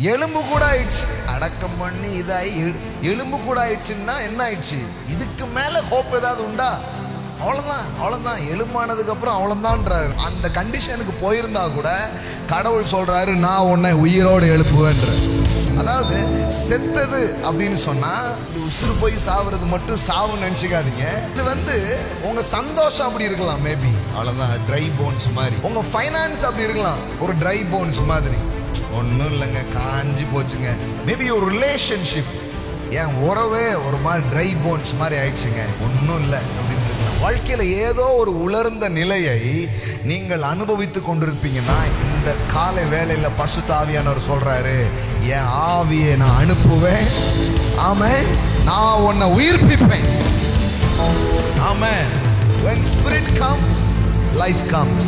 எலும்பு கூட ஆயிடுச்சு. அடக்கம் பண்ணி இதாகி எலும்பு கூட ஆயிடுச்சுன்னா என்ன ஆயிடுச்சு? இதுக்கு மேல ஹோப் ஏதாவது உண்டா? அவ்வளோதான் அவ்வளோதான் எலும்பானதுக்கு அப்புறம் அவ்வளோதான்றாரு அந்த கண்டிஷனுக்கு போயிருந்தா கூட கடவுள் சொல்றாரு நான் உன்னை உயிரோடு எழுப்புவேன்ற அதாவது செத்தது அப்படின்னு சொன்னா உசுறு போய் சாவுறது மட்டும் சாவுன்னு நினச்சிக்காதீங்க. இது வந்து உங்க சந்தோஷம் அப்படி இருக்கலாம் மேபி அவ்வளோதான் ட்ரை போன்ஸ் மாதிரி. உங்க ஃபைனான்ஸ் அப்படி இருக்கலாம். ஒரு ட்ரை போன்ஸ் மாதிரி. ஒன்றும் இல்லைங்க காஞ்சி போச்சுங்க. மேபி ஒரு ரிலேஷன்ஷிப் என் உறவே ஒரு மாதிரி ட்ரை போன்ஸ் மாதிரி ஆயிடுச்சுங்க. ஒன்றும் இல்லை அப்படின்னு வாழ்க்கையில் ஏதோ ஒரு உலர்ந்த நிலையை நீங்கள் அனுபவித்து கொண்டிருப்பீங்கன்னா இந்த காலை பசு தாவியானவர் சொல்கிறாரு என் ஆவியை நான் அனுப்புவேன். ஆம நான் உன்னை உயிர்ப்பிப்பேன். ஆமென். When spirit comes life comes.